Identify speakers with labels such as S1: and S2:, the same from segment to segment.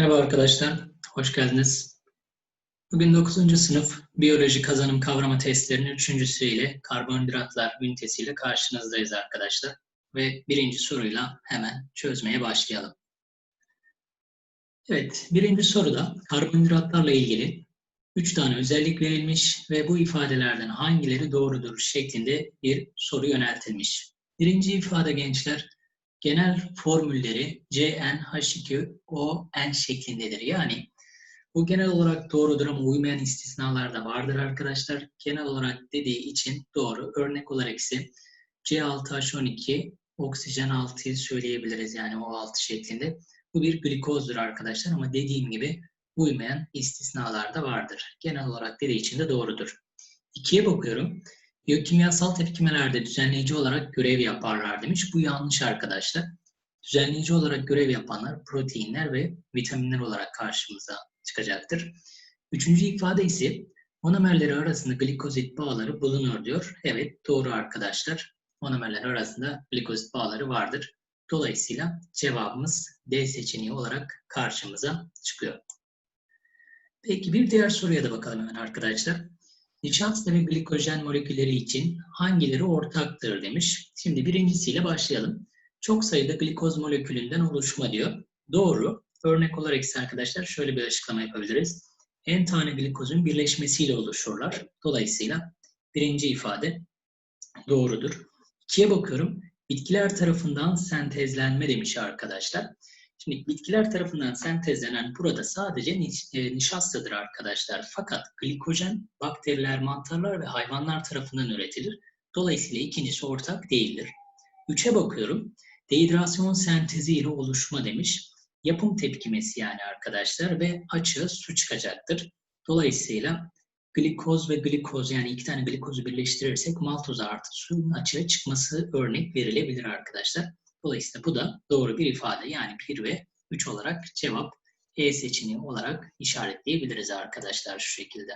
S1: Merhaba arkadaşlar, hoş geldiniz. Bugün 9. sınıf biyoloji kazanım kavrama testlerinin üçüncüsüyle karbonhidratlar ünitesiyle karşınızdayız arkadaşlar. Ve birinci soruyla hemen çözmeye başlayalım. Evet, birinci soruda karbonhidratlarla ilgili üç tane özellik verilmiş ve bu ifadelerden hangileri doğrudur şeklinde bir soru yöneltilmiş. Birinci ifade gençler, genel formülleri CnH2ON şeklindedir. Yani bu genel olarak doğrudur ama uymayan istisnalar da vardır arkadaşlar. Genel olarak dediği için doğru. Örnek olarak ise C6H12 oksijen 6'yı söyleyebiliriz yani o 6 şeklinde. Bu bir glikozdur arkadaşlar ama dediğim gibi uymayan istisnalar da vardır. Genel olarak dediği için de doğrudur. İkiye bakıyorum. Biyokimyasal tepkimelerde düzenleyici olarak görev yaparlar demiş. Bu yanlış arkadaşlar. Düzenleyici olarak görev yapanlar proteinler ve vitaminler olarak karşımıza çıkacaktır. Üçüncü ifade ise monomerleri arasında glikozit bağları bulunur diyor. Evet doğru arkadaşlar. Monomerler arasında glikozit bağları vardır. Dolayısıyla cevabımız D seçeneği olarak karşımıza çıkıyor. Peki bir diğer soruya da bakalım hemen arkadaşlar. Nişasta ve glikojen molekülleri için hangileri ortaktır demiş. Şimdi birincisiyle başlayalım. Çok sayıda glikoz molekülünden oluşma diyor. Doğru. Örnek olarak ise arkadaşlar şöyle bir açıklama yapabiliriz. N tane glikozun birleşmesiyle oluşurlar. Dolayısıyla birinci ifade doğrudur. İkiye bakıyorum. Bitkiler tarafından sentezlenme demiş arkadaşlar. Şimdi bitkiler tarafından sentezlenen burada sadece e, nişastadır arkadaşlar. Fakat glikojen bakteriler, mantarlar ve hayvanlar tarafından üretilir. Dolayısıyla ikincisi ortak değildir. Üçe bakıyorum. Dehidrasyon sentezi ile oluşma demiş. Yapım tepkimesi yani arkadaşlar ve açığa su çıkacaktır. Dolayısıyla glikoz ve glikoz yani iki tane glikozu birleştirirsek maltoz artı suyun açığa çıkması örnek verilebilir arkadaşlar. Dolayısıyla bu da doğru bir ifade. Yani 1 ve 3 olarak cevap E seçeneği olarak işaretleyebiliriz arkadaşlar şu şekilde.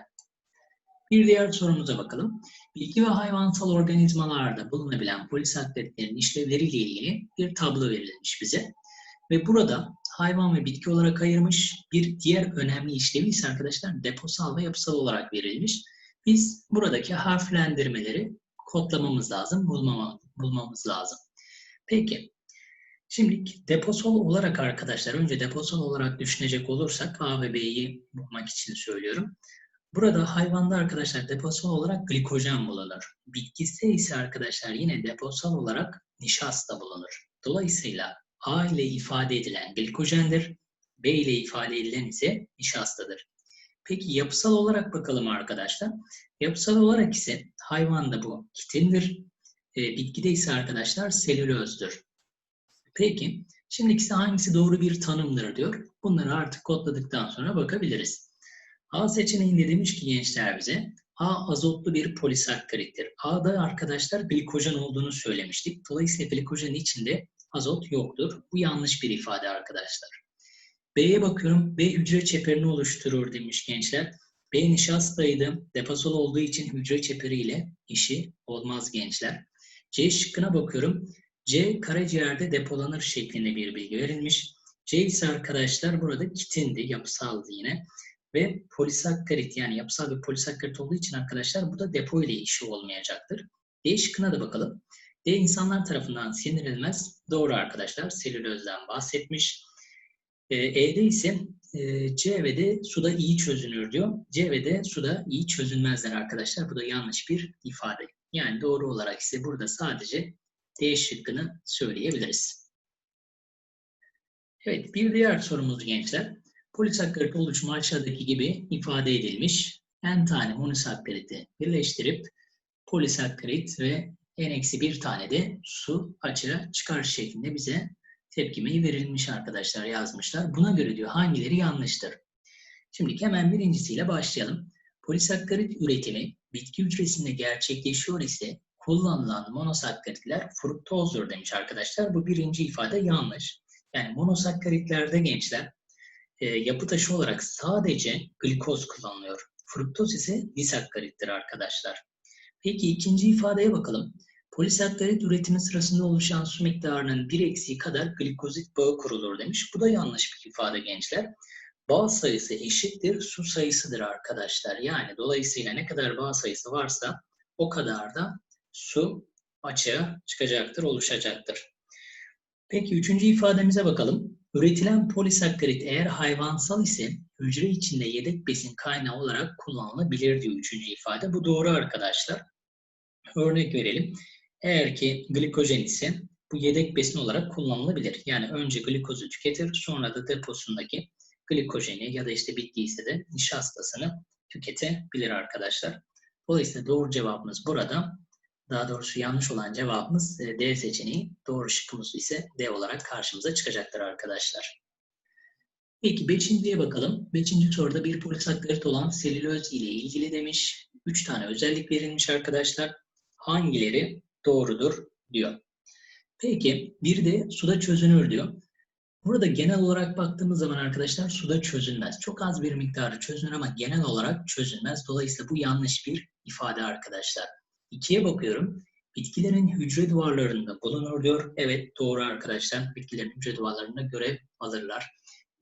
S1: Bir diğer sorumuza bakalım. Bitki ve hayvansal organizmalarda bulunabilen polisakkaritlerin işlevleriyle ilgili bir tablo verilmiş bize. Ve burada hayvan ve bitki olarak ayırmış bir diğer önemli işlevi ise arkadaşlar deposal ve yapısal olarak verilmiş. Biz buradaki harflendirmeleri kodlamamız lazım, bulmama, bulmamız lazım. Peki, Şimdi deposol olarak arkadaşlar, önce deposol olarak düşünecek olursak A ve B'yi bulmak için söylüyorum. Burada hayvanda arkadaşlar deposol olarak glikojen bulunur. Bitkisi ise arkadaşlar yine deposal olarak nişasta bulunur. Dolayısıyla A ile ifade edilen glikojendir, B ile ifade edilen ise nişastadır. Peki yapısal olarak bakalım arkadaşlar. Yapısal olarak ise hayvanda bu kitindir, e, bitkide ise arkadaşlar selülozdür. Peki, şimdi ikisi hangisi doğru bir tanımdır diyor. Bunları artık kodladıktan sonra bakabiliriz. A seçeneğinde demiş ki gençler bize, A azotlu bir polisakkarittir. A'da arkadaşlar glikojen olduğunu söylemiştik. Dolayısıyla glikojenin içinde azot yoktur. Bu yanlış bir ifade arkadaşlar. B'ye bakıyorum. B hücre çeperini oluşturur demiş gençler. B nişastaydı. Deposol olduğu için hücre çeperiyle işi olmaz gençler. C şıkkına bakıyorum. C karaciğerde depolanır şeklinde bir bilgi verilmiş. C ise arkadaşlar burada kitindi, yapısaldı yine. Ve polisakkarit yani yapısal bir polisakkarit olduğu için arkadaşlar bu da depo ile işi olmayacaktır. D şıkkına da bakalım. D insanlar tarafından sindirilmez. Doğru arkadaşlar. Selülozdan bahsetmiş. E, E'de ise e, C ve D suda iyi çözünür diyor. C ve D suda iyi çözünmezler arkadaşlar. Bu da yanlış bir ifade. Yani doğru olarak ise burada sadece D şıkkını söyleyebiliriz. Evet, bir diğer sorumuz gençler. Polisakkarit oluşumu aşağıdaki gibi ifade edilmiş. N tane monosakkariti birleştirip polisakkarit ve N-1 tane de su açığa çıkar şeklinde bize tepkimeyi verilmiş arkadaşlar yazmışlar. Buna göre diyor hangileri yanlıştır? Şimdi hemen birincisiyle başlayalım. Polisakkarit üretimi bitki hücresinde gerçekleşiyor ise kullanılan monosakkaritler fruktozdur demiş arkadaşlar. Bu birinci ifade yanlış. Yani monosakkaritlerde gençler e, yapı taşı olarak sadece glikoz kullanılıyor. Fruktoz ise disakkarittir arkadaşlar. Peki ikinci ifadeye bakalım. Polisakkarit üretimi sırasında oluşan su miktarının bir eksiği kadar glikozit bağı kurulur demiş. Bu da yanlış bir ifade gençler. Bağ sayısı eşittir su sayısıdır arkadaşlar. Yani dolayısıyla ne kadar bağ sayısı varsa o kadar da su açığa çıkacaktır, oluşacaktır. Peki üçüncü ifademize bakalım. Üretilen polisakkarit eğer hayvansal ise hücre içinde yedek besin kaynağı olarak kullanılabilir diyor üçüncü ifade. Bu doğru arkadaşlar. Örnek verelim. Eğer ki glikojen ise bu yedek besin olarak kullanılabilir. Yani önce glikozu tüketir, sonra da deposundaki glikojeni ya da işte bitki ise de nişastasını tüketebilir arkadaşlar. Dolayısıyla doğru cevabımız burada. Daha doğrusu yanlış olan cevabımız e, D seçeneği. Doğru şıkkımız ise D olarak karşımıza çıkacaktır arkadaşlar. Peki beşinciye bakalım. Beşinci soruda bir polisakkarit olan selüloz ile ilgili demiş. Üç tane özellik verilmiş arkadaşlar. Hangileri doğrudur diyor. Peki bir de suda çözünür diyor. Burada genel olarak baktığımız zaman arkadaşlar suda çözülmez. Çok az bir miktarı çözünür ama genel olarak çözülmez. Dolayısıyla bu yanlış bir ifade arkadaşlar. İkiye bakıyorum. Bitkilerin hücre duvarlarında bulunur diyor. Evet doğru arkadaşlar. Bitkilerin hücre duvarlarında görev alırlar.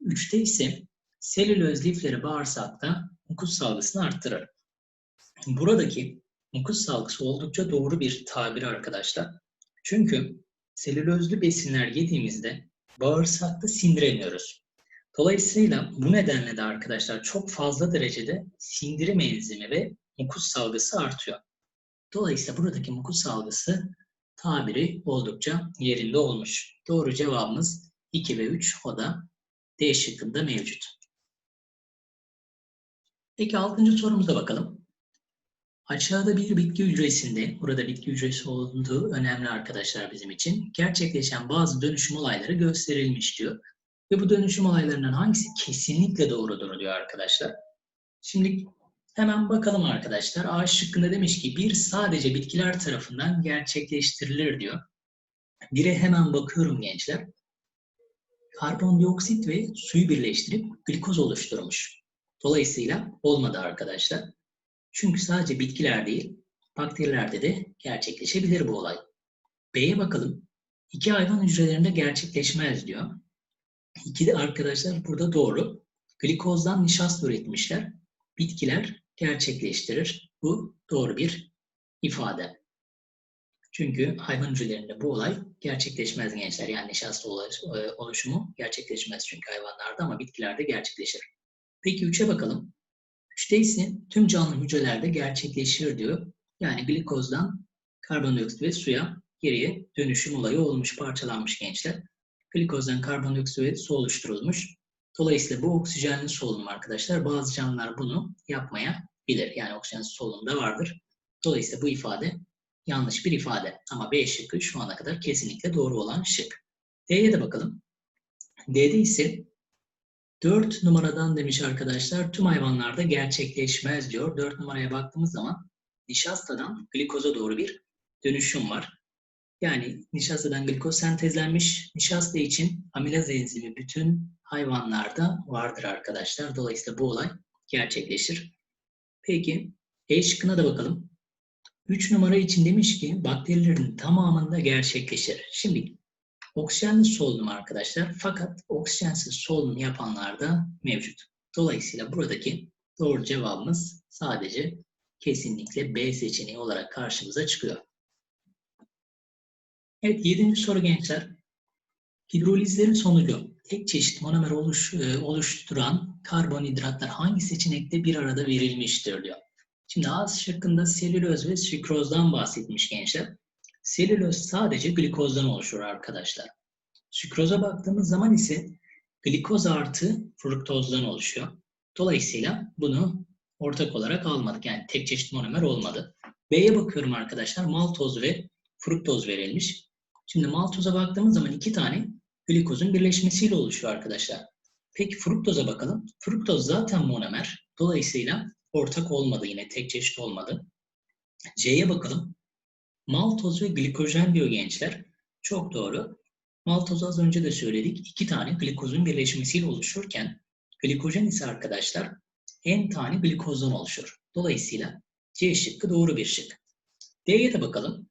S1: Üçte ise selüloz lifleri bağırsakta mukus salgısını arttırır. Buradaki mukus salgısı oldukça doğru bir tabir arkadaşlar. Çünkü selülozlu besinler yediğimizde bağırsakta sindiremiyoruz. Dolayısıyla bu nedenle de arkadaşlar çok fazla derecede sindirim enzimi ve mukus salgısı artıyor. Dolayısıyla buradaki mukus salgısı tabiri oldukça yerinde olmuş. Doğru cevabımız 2 ve 3 o da D şıkkında mevcut. Peki 6. sorumuza bakalım. Aşağıda bir bitki hücresinde, burada bitki hücresi olduğu önemli arkadaşlar bizim için, gerçekleşen bazı dönüşüm olayları gösterilmiş diyor. Ve bu dönüşüm olaylarından hangisi kesinlikle doğrudur diyor arkadaşlar. Şimdi hemen bakalım arkadaşlar. A şıkkında demiş ki bir sadece bitkiler tarafından gerçekleştirilir diyor. Bire hemen bakıyorum gençler. Karbondioksit ve suyu birleştirip glikoz oluşturmuş. Dolayısıyla olmadı arkadaşlar. Çünkü sadece bitkiler değil, bakterilerde de gerçekleşebilir bu olay. B'ye bakalım. İki hayvan hücrelerinde gerçekleşmez diyor. İki de arkadaşlar burada doğru. Glikozdan nişasta üretmişler. Bitkiler gerçekleştirir. Bu doğru bir ifade. Çünkü hayvan hücrelerinde bu olay gerçekleşmez gençler. Yani nişasta oluşumu gerçekleşmez çünkü hayvanlarda ama bitkilerde gerçekleşir. Peki 3'e bakalım. 3'te ise tüm canlı hücrelerde gerçekleşir diyor. Yani glikozdan karbondioksit ve suya geriye dönüşüm olayı olmuş, parçalanmış gençler. Glikozdan karbondioksit ve su oluşturulmuş. Dolayısıyla bu oksijenli solunum arkadaşlar bazı canlılar bunu yapmayabilir. Yani oksijenli solunum da vardır. Dolayısıyla bu ifade yanlış bir ifade. Ama B şıkkı şu ana kadar kesinlikle doğru olan şık. D'ye de bakalım. D'de ise 4 numaradan demiş arkadaşlar tüm hayvanlarda gerçekleşmez diyor. 4 numaraya baktığımız zaman nişastadan glikoza doğru bir dönüşüm var. Yani nişastadan glikoz sentezlenmiş. Nişasta için amilaz enzimi bütün hayvanlarda vardır arkadaşlar. Dolayısıyla bu olay gerçekleşir. Peki E şıkkına da bakalım. 3 numara için demiş ki bakterilerin tamamında gerçekleşir. Şimdi Oksijenli solunum arkadaşlar fakat oksijensiz solunum yapanlar da mevcut. Dolayısıyla buradaki doğru cevabımız sadece kesinlikle B seçeneği olarak karşımıza çıkıyor. Evet yedinci soru gençler. Hidrolizlerin sonucu tek çeşit monomer oluş, e, oluşturan karbonhidratlar hangi seçenekte bir arada verilmiştir diyor. Şimdi A şıkkında selüloz ve sükrozdan bahsetmiş gençler. Selüloz sadece glikozdan oluşur arkadaşlar. Sükroza baktığımız zaman ise glikoz artı fruktozdan oluşuyor. Dolayısıyla bunu ortak olarak almadık. Yani tek çeşit monomer olmadı. B'ye bakıyorum arkadaşlar. Maltoz ve fruktoz verilmiş. Şimdi maltoza baktığımız zaman iki tane glikozun birleşmesiyle oluşuyor arkadaşlar. Peki fruktoza bakalım. Fruktoz zaten monomer. Dolayısıyla ortak olmadı yine. Tek çeşit olmadı. C'ye bakalım. Maltoz ve glikojen diyor gençler. Çok doğru. Maltoz az önce de söyledik. iki tane glikozun birleşmesiyle oluşurken glikojen ise arkadaşlar en tane glikozdan oluşur. Dolayısıyla C şıkkı doğru bir şık. D'ye de bakalım.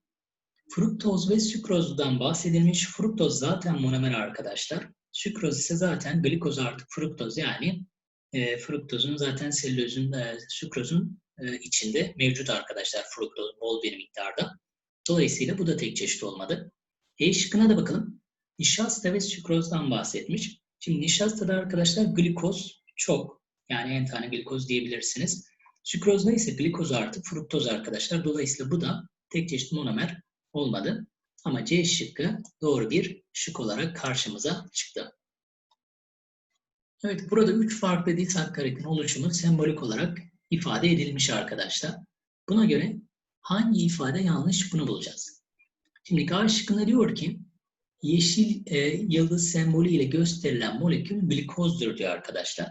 S1: Fruktoz ve sükrozdan bahsedilmiş. Fruktoz zaten monomer arkadaşlar. Sükroz ise zaten glikoz artı fruktoz yani e, fruktozun zaten selülozun, e, sükrozun e, içinde mevcut arkadaşlar fruktoz bol bir miktarda. Dolayısıyla bu da tek çeşit olmadı. E şıkkına da bakalım. Nişasta ve sükrozdan bahsetmiş. Şimdi nişastada arkadaşlar glikoz çok. Yani en tane glikoz diyebilirsiniz. Sükrozda ise glikoz artı fruktoz arkadaşlar. Dolayısıyla bu da tek çeşit monomer olmadı. Ama C şıkkı doğru bir şık olarak karşımıza çıktı. Evet, burada üç farklı disakkaridin oluşumu sembolik olarak ifade edilmiş arkadaşlar. Buna göre hangi ifade yanlış bunu bulacağız. Şimdi A şıkkında diyor ki yeşil e, yıldız sembolü ile gösterilen molekül glikozdur diyor arkadaşlar.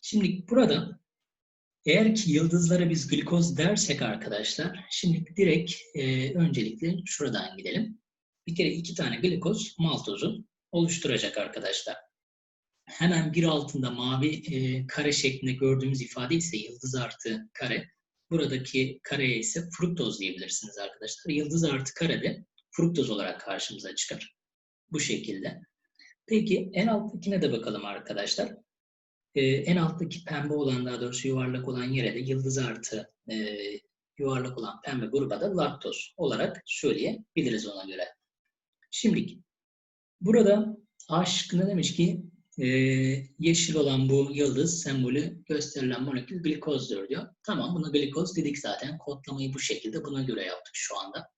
S1: Şimdi burada eğer ki yıldızlara biz glikoz dersek arkadaşlar, şimdi direkt e, öncelikle şuradan gidelim. Bir kere iki tane glikoz maltozu oluşturacak arkadaşlar. Hemen bir altında mavi e, kare şeklinde gördüğümüz ifade ise yıldız artı kare. Buradaki kareye ise fruktoz diyebilirsiniz arkadaşlar. Yıldız artı kare de fruktoz olarak karşımıza çıkar. Bu şekilde. Peki en alttakine de bakalım arkadaşlar. Ee, en alttaki pembe olan daha doğrusu yuvarlak olan yere de yıldız artı e, yuvarlak olan pembe gruba da laktoz olarak söyleyebiliriz ona göre. Şimdi burada A şıkkında demiş ki e, yeşil olan bu yıldız sembolü gösterilen molekül glikozdur diyor. Tamam buna glikoz dedik zaten. Kodlamayı bu şekilde buna göre yaptık şu anda.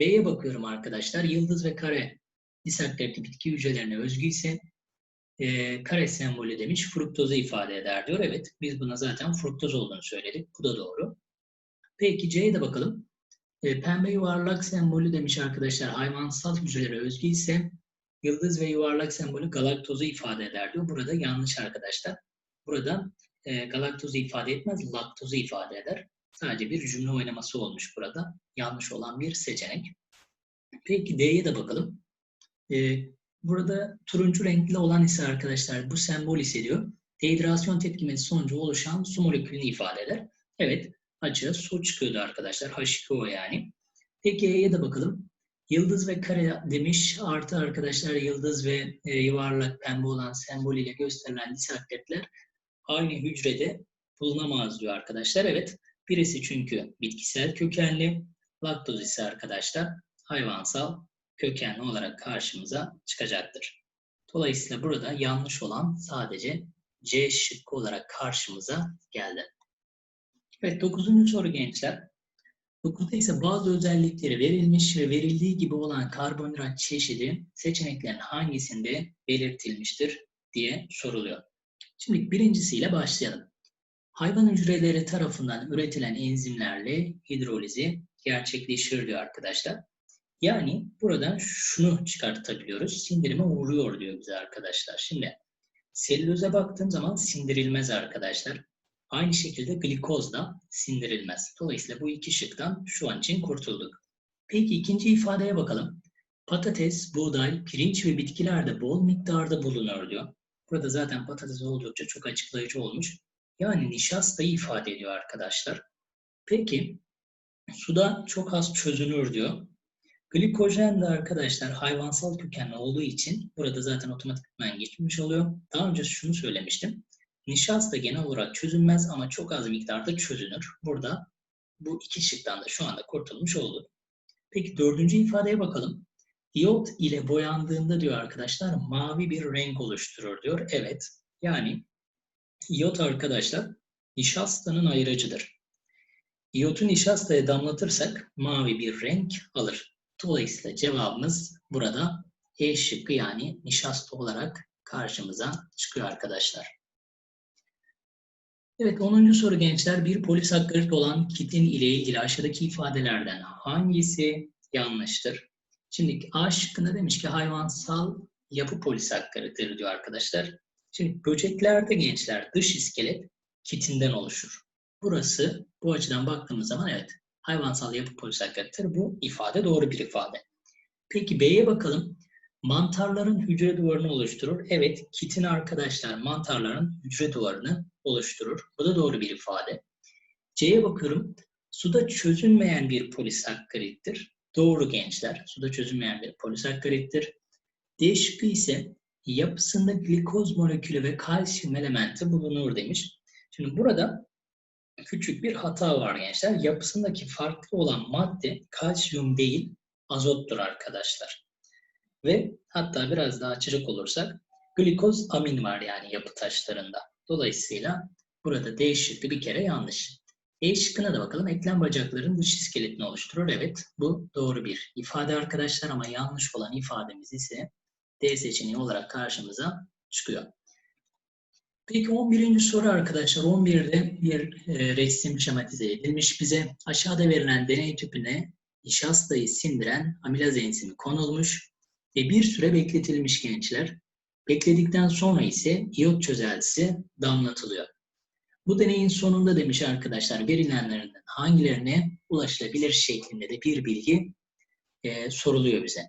S1: B'ye bakıyorum arkadaşlar. Yıldız ve kare disakkarit bitki hücrelerine özgü ise e, kare sembolü demiş fruktozu ifade eder diyor. Evet biz buna zaten fruktoz olduğunu söyledik. Bu da doğru. Peki C'ye de bakalım. E, pembe yuvarlak sembolü demiş arkadaşlar hayvansal hücrelere özgü ise yıldız ve yuvarlak sembolü galaktozu ifade eder diyor. Burada yanlış arkadaşlar. Burada e, galaktozu ifade etmez, laktozu ifade eder. Sadece bir cümle oynaması olmuş burada. Yanlış olan bir seçenek. Peki D'ye de bakalım. E, burada turuncu renkli olan ise arkadaşlar bu sembol ise diyor. Dehidrasyon tepkimesi sonucu oluşan su molekülünü ifade eder. Evet, açığa su çıkıyordu arkadaşlar. H2O yani. Peki E'ye de bakalım. Yıldız ve kare demiş. Artı arkadaşlar yıldız ve e, yuvarlak pembe olan sembol ile gösterilen disakretler aynı hücrede bulunamaz diyor arkadaşlar. Evet. Birisi çünkü bitkisel kökenli. Laktoz ise arkadaşlar hayvansal kökenli olarak karşımıza çıkacaktır. Dolayısıyla burada yanlış olan sadece C şıkkı olarak karşımıza geldi. Evet dokuzuncu soru gençler. 9'da ise bazı özellikleri verilmiş ve verildiği gibi olan karbonhidrat çeşidi seçeneklerin hangisinde belirtilmiştir diye soruluyor. Şimdi birincisiyle başlayalım. Hayvan hücreleri tarafından üretilen enzimlerle hidrolizi gerçekleşir diyor arkadaşlar. Yani buradan şunu çıkartabiliyoruz. Sindirime uğruyor diyor bize arkadaşlar. Şimdi selüloze baktığım zaman sindirilmez arkadaşlar. Aynı şekilde glikoz da sindirilmez. Dolayısıyla bu iki şıktan şu an için kurtulduk. Peki ikinci ifadeye bakalım. Patates, buğday, pirinç ve bitkilerde bol miktarda bulunur diyor. Burada zaten patates oldukça çok açıklayıcı olmuş. Yani nişastayı ifade ediyor arkadaşlar. Peki suda çok az çözünür diyor. Glikojen de arkadaşlar hayvansal kökenli olduğu için burada zaten otomatikman geçmiş oluyor. Daha önce şunu söylemiştim. Nişasta genel olarak çözülmez ama çok az miktarda çözünür. Burada bu iki şıktan da şu anda kurtulmuş olduk. Peki dördüncü ifadeye bakalım. İyot ile boyandığında diyor arkadaşlar mavi bir renk oluşturur diyor. Evet yani iyot arkadaşlar nişastanın ayırıcıdır. İyotu nişastaya damlatırsak mavi bir renk alır. Dolayısıyla cevabımız burada E şıkkı yani nişasta olarak karşımıza çıkıyor arkadaşlar. Evet 10. soru gençler. Bir polisakkarit olan kitin ile ilgili aşağıdaki ifadelerden hangisi yanlıştır? Şimdi A şıkkında demiş ki hayvansal yapı polisakkarittir diyor arkadaşlar. Şimdi böceklerde gençler dış iskelet kitinden oluşur. Burası bu açıdan baktığımız zaman evet hayvansal yapı polisakkarittir. Bu ifade doğru bir ifade. Peki B'ye bakalım. Mantarların hücre duvarını oluşturur. Evet, kitin arkadaşlar mantarların hücre duvarını oluşturur. Bu da doğru bir ifade. C'ye bakıyorum. Suda çözünmeyen bir polisakkarittir. doğru gençler. Suda çözünmeyen bir polisakkarittir. D şıkkı ise yapısında glikoz molekülü ve kalsiyum elementi bulunur demiş. Şimdi burada küçük bir hata var gençler. Yapısındaki farklı olan madde kalsiyum değil, azottur arkadaşlar. Ve hatta biraz daha açacak olursak glikoz amin var yani yapı taşlarında. Dolayısıyla burada D şıkkı bir kere yanlış. E şıkkına da bakalım. Eklem bacakların dış iskeletini oluşturur. Evet bu doğru bir ifade arkadaşlar ama yanlış olan ifademiz ise D seçeneği olarak karşımıza çıkıyor. Peki 11. soru arkadaşlar. 11'de bir e, resim şematize edilmiş bize. Aşağıda verilen deney tüpüne nişastayı sindiren amilaz enzimi konulmuş ve bir süre bekletilmiş gençler. Bekledikten sonra ise iyot çözeltisi damlatılıyor. Bu deneyin sonunda demiş arkadaşlar verilenlerinden hangilerine ulaşılabilir şeklinde de bir bilgi e, soruluyor bize.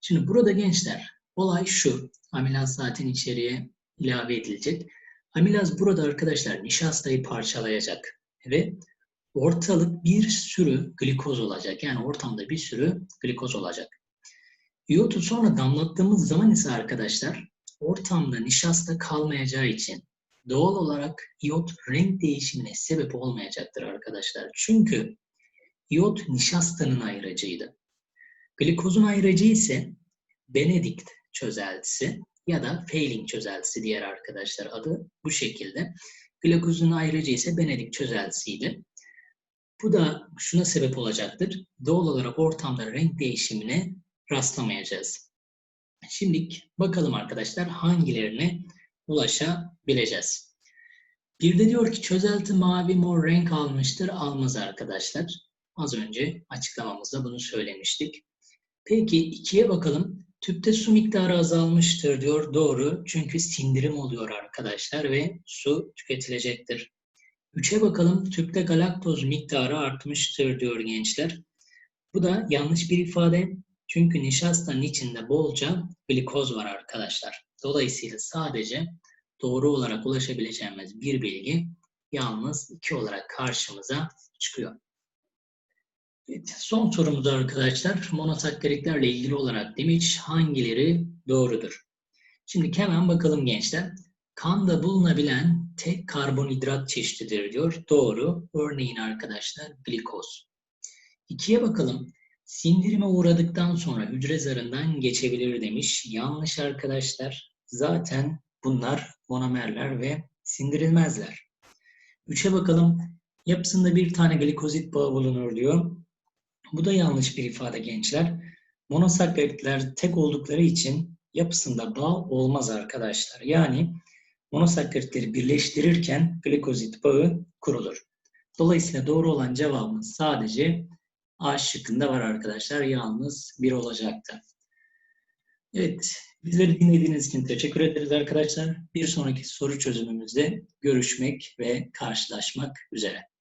S1: Şimdi burada gençler olay şu. Amilaz zaten içeriye ilave edilecek. Amilaz burada arkadaşlar nişastayı parçalayacak ve ortalık bir sürü glikoz olacak. Yani ortamda bir sürü glikoz olacak. İyotu sonra damlattığımız zaman ise arkadaşlar ortamda nişasta kalmayacağı için doğal olarak iyot renk değişimine sebep olmayacaktır arkadaşlar. Çünkü iyot nişastanın ayrıcıydı. Glikozun ayrıcı ise Benedict çözeltisi ya da Failing çözeltisi diğer arkadaşlar adı bu şekilde. Glikozun ayrıcı ise Benedict çözeltisiydi. Bu da şuna sebep olacaktır. Doğal olarak ortamda renk değişimine rastlamayacağız. Şimdi bakalım arkadaşlar hangilerine ulaşabileceğiz. Bir de diyor ki çözelti mavi mor renk almıştır. Almaz arkadaşlar. Az önce açıklamamızda bunu söylemiştik. Peki ikiye bakalım. Tüpte su miktarı azalmıştır diyor. Doğru. Çünkü sindirim oluyor arkadaşlar ve su tüketilecektir. Üçe bakalım. Tüpte galaktoz miktarı artmıştır diyor gençler. Bu da yanlış bir ifade. Çünkü nişastanın içinde bolca glikoz var arkadaşlar. Dolayısıyla sadece doğru olarak ulaşabileceğimiz bir bilgi yalnız iki olarak karşımıza çıkıyor. Evet, son sorumuz arkadaşlar monosakkaritlerle ilgili olarak demiş hangileri doğrudur? Şimdi hemen bakalım gençler. Kanda bulunabilen tek karbonhidrat çeşididir diyor. Doğru. Örneğin arkadaşlar glikoz. İkiye bakalım. Sindirime uğradıktan sonra hücre zarından geçebilir demiş. Yanlış arkadaşlar. Zaten bunlar monomerler ve sindirilmezler. Üçe bakalım. Yapısında bir tane glikozit bağı bulunur diyor. Bu da yanlış bir ifade gençler. Monosakkaritler tek oldukları için yapısında bağ olmaz arkadaşlar. Yani monosakkaritleri birleştirirken glikozit bağı kurulur. Dolayısıyla doğru olan cevabımız sadece A şıkkında var arkadaşlar. Yalnız bir olacaktı. Evet, bizleri dinlediğiniz için teşekkür ederiz arkadaşlar. Bir sonraki soru çözümümüzde görüşmek ve karşılaşmak üzere.